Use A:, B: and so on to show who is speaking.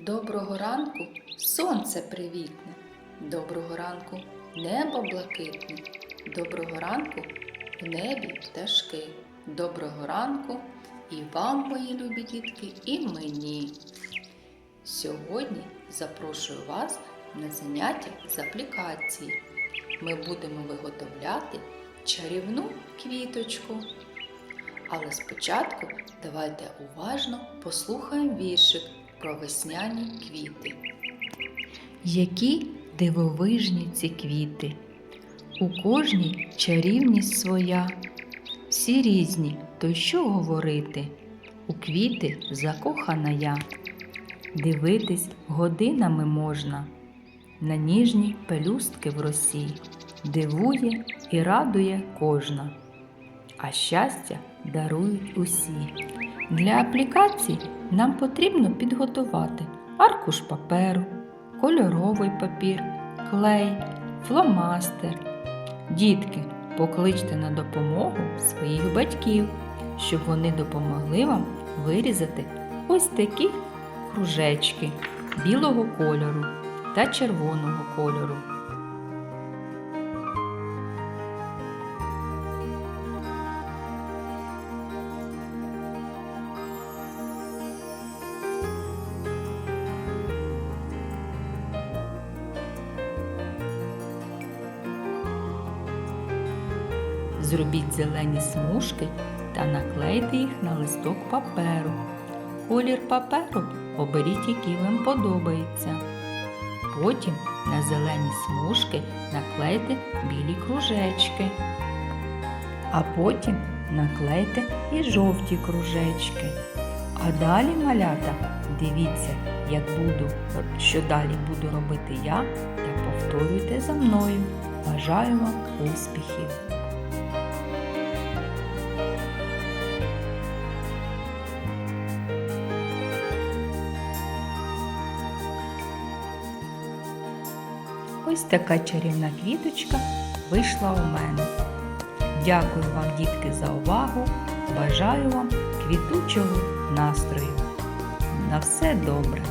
A: Доброго ранку сонце привітне, доброго ранку небо блакитне, доброго ранку в небі пташки, доброго ранку і вам, мої любі дітки, і мені. Сьогодні запрошую вас на заняття з аплікації. Ми будемо виготовляти чарівну квіточку. Але спочатку давайте уважно послухаємо віршик про весняні квіти. Які дивовижні ці квіти, у кожній чарівність своя, всі різні, то що говорити, у квіти закохана я. Дивитись годинами можна на ніжні пелюстки в росі, дивує і радує кожна а щастя дарують усі. Для аплікацій нам потрібно підготувати аркуш паперу, кольоровий папір, клей, фломастер. Дітки, покличте на допомогу своїх батьків, щоб вони допомогли вам вирізати ось такі кружечки білого кольору та червоного кольору. Зробіть зелені смужки та наклейте їх на листок паперу. Колір паперу оберіть, який вам подобається. Потім на зелені смужки наклейте білі кружечки. А потім наклейте і жовті кружечки. А далі, малята, дивіться, як буду, що далі буду робити я, та повторюйте за мною. Бажаю вам успіхів! Ось така чарівна квіточка вийшла у мене. Дякую вам, дітки, за увагу. Бажаю вам квітучого настрою. На все добре!